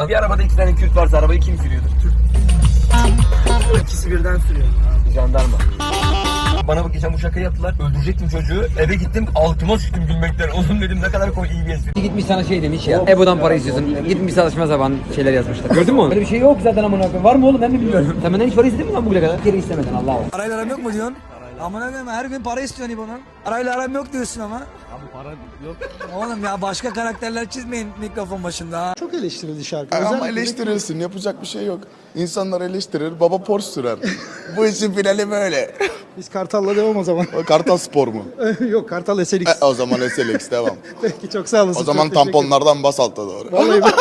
Bir arabada iki tane Kürt varsa arabayı kim sürüyordur? Türk. İkisi birden sürüyor. Jandarma. Bana bu geçen bu şakayı yaptılar. Öldürecektim çocuğu. Eve gittim altıma sıçtım gülmekten. Oğlum dedim ne kadar koy iyi bir espri. Gitmiş sana şey demiş ya. Ebo'dan para istiyorsun. Gitmiş çalışma zaman şeyler yazmışlar. Gördün mü onu? Böyle bir şey yok zaten amına koyayım. Var mı oğlum ben mi bilmiyorum. Sen benden hiç para istedin mi lan bugüne kadar? Geri istemeden Allah Allah. Parayla aram yok mu diyorsun? Amına koyayım her gün para istiyorsun İbo'nun. Parayla aram yok diyorsun ama. Abi para yok. Oğlum ya başka karakterler çizmeyin mikrofon başında ha. Çok eleştirildi şarkı. Ama Özellikle- eleştirirsin yapacak bir şey yok. İnsanlar eleştirir, baba Porsche sürer. Bu işin finali böyle. Biz Kartal'la devam o zaman. O Kartal Spor mu? Yok Kartal SLX. E, o zaman SLX devam. Peki çok sağ olasın. O zaman Çok teşekkür tamponlardan bas alta doğru. Vallahi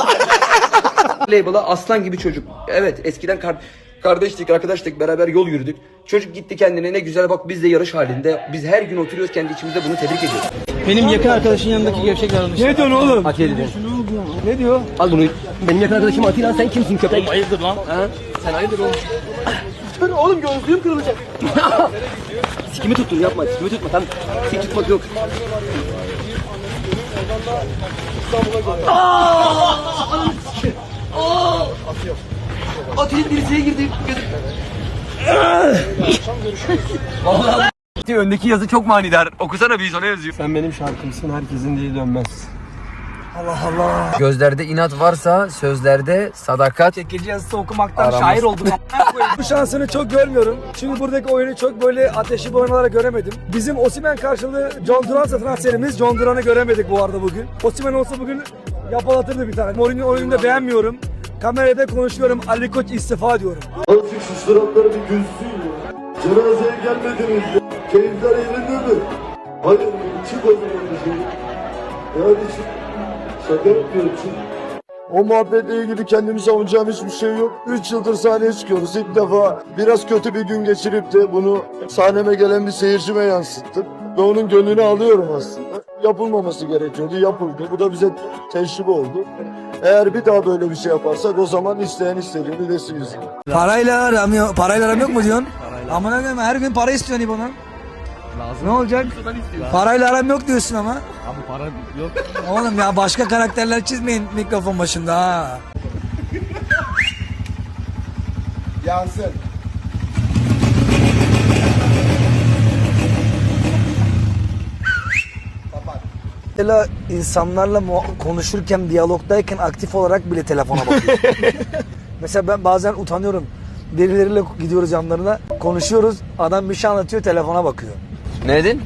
Label'a aslan gibi çocuk. Evet eskiden kar kardeştik, arkadaştık, beraber yol yürüdük. Çocuk gitti kendine ne güzel bak biz de yarış halinde. Biz her gün oturuyoruz kendi içimizde bunu tebrik ediyoruz. Benim yakın arkadaşın yanındaki gevşek davranış. Ne diyorsun oğlum? Atilla dedi. Ne diyor? Al bunu. Benim yakın arkadaşım Atilla sen kimsin köpek? Hayırdır lan? Ha? Sen hayırdır oğlum? Dur oğlum gözlüğüm kırılacak. sikimi tuttun yapma sikimi tutma tamam. Sik tutmak yok. Atilla dirseğe girdi. Vallahi öndeki yazı çok manidar. Okusana bir sonra yazıyor. Sen benim şarkımsın herkesin dili dönmez. Gözlerde inat varsa sözlerde sadakat. Gece yazısı okumaktan Aramız. şair oldum. Bu şansını çok görmüyorum. Çünkü buradaki oyunu çok böyle ateşli bir oynayarak göremedim. Bizim Osimen karşılığı John Duran transferimiz. John Duran'ı göremedik bu arada bugün. Osimen olsa bugün yapalatırdı bir tane. Mourinho oyunu da beğenmiyorum. Kamerada konuşuyorum. Ali Koç istifa diyorum. Azıcık şu suratları bir gülsün ya. Cenazeye gelmediniz ya. Keyifler yerinde mi? Hayır çık o zaman dışarı. Yani çık. Şaka yapıyorum çık. O muhabbetle ilgili kendimi savunacağım hiçbir şey yok. 3 yıldır sahneye çıkıyoruz. İlk defa biraz kötü bir gün geçirip de bunu sahneme gelen bir seyircime yansıttım. Ve onun gönlünü alıyorum aslında. Yapılmaması gerekiyordu, yapıldı. Bu da bize tecrübe oldu. Eğer bir daha böyle bir şey yaparsak o zaman isteyen istediğini desin yüzüne. Parayla aram yok, parayla aram yok mu diyorsun? Amına koyayım her gün para istiyorsun İbo'nun. Ne olacak? Parayla aram yok diyorsun ama. Abi para yok. Oğlum ya başka karakterler çizmeyin mikrofon başında ha. Yansın. Mesela insanlarla konuşurken, diyalogdayken aktif olarak bile telefona bakıyor. Mesela ben bazen utanıyorum. Birileriyle gidiyoruz yanlarına, konuşuyoruz. Adam bir şey anlatıyor, telefona bakıyor. Ne dedin?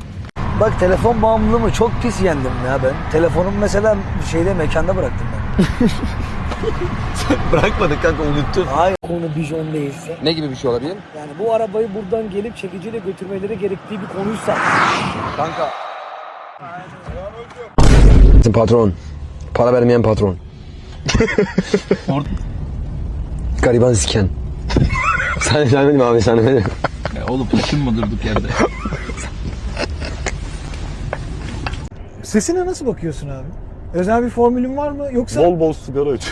Bak telefon bağımlılığımı çok pis yendim ya ben. Telefonumu mesela şeyde mekanda bıraktım ben. Bırakmadık kanka unuttun. Hayır konu bijon değilse. Ne gibi bir şey olabilir? Yani bu arabayı buradan gelip çekiciyle götürmeleri gerektiği bir konuysa. Kanka. Patron. Para vermeyen patron. Gariban siken. Sen mi abi sen demedin. Oğlum ışınma durduk yerde. Sesine nasıl bakıyorsun abi? Özel bir formülün var mı yoksa Bol bol sigara iç.